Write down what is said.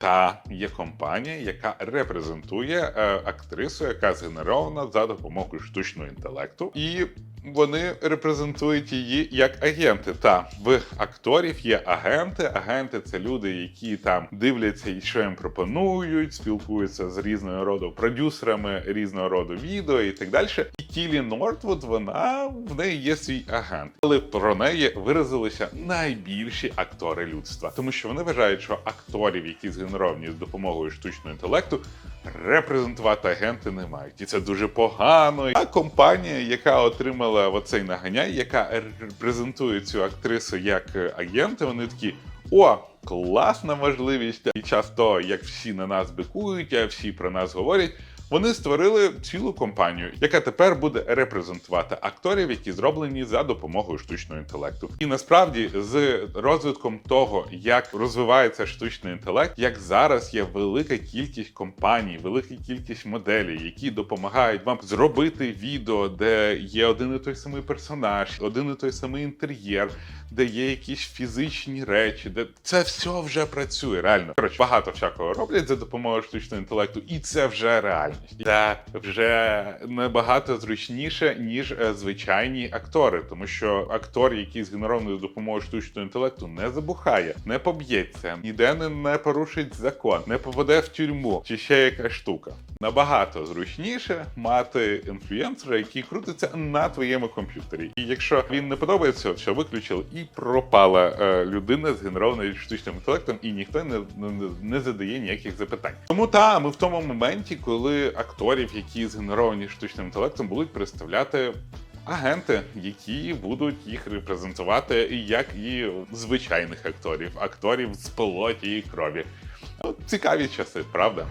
Та є компанія, яка репрезентує е, актрису, яка згенерована за допомогою штучного інтелекту, і вони репрезентують її як агенти. Та в акторів є агенти. Агенти це люди, які там дивляться, і що їм пропонують, спілкуються з різною роду продюсерами різного роду відео і так далі. І Тілі Нортвуд, вона в неї є свій агент, але про неї виразилися найбільші актори людства, тому що вони вважають, що акторів, які згенеровані з допомогою штучного інтелекту, репрезентувати агенти не мають, і це дуже погано. А компанія, яка отримала оцей наганяй, яка репрезентує цю актрису як е, агенти, вони такі. О, класна можливість! Час того, як всі на нас бикують, а всі про нас говорять. Вони створили цілу компанію, яка тепер буде репрезентувати акторів, які зроблені за допомогою штучного інтелекту. І насправді, з розвитком того, як розвивається штучний інтелект, як зараз є велика кількість компаній, велика кількість моделей, які допомагають вам зробити відео, де є один і той самий персонаж, один і той самий інтер'єр, де є якісь фізичні речі, де це все вже працює. Реально коротше, багато всякого роблять за допомогою штучного інтелекту, і це вже реальність. Це вже набагато зручніше ніж е, звичайні актори, тому що актор, який згенерований за допомогою штучного інтелекту, не забухає, не поб'ється, ніде не порушить закон, не попаде в тюрму чи ще якась штука. Набагато зручніше мати інфлюенсера, який крутиться на твоєму комп'ютері. І якщо він не подобається, все виключили і пропала е, людина згенерована штучним інтелектом, і ніхто не, не, не задає ніяких запитань. Тому та ми в тому моменті, коли акторів, які згенеровані штучним інтелектом, будуть представляти. Агенти, які будуть їх репрезентувати, як і звичайних акторів, акторів з плоті і крові. Ну, цікаві часи, правда?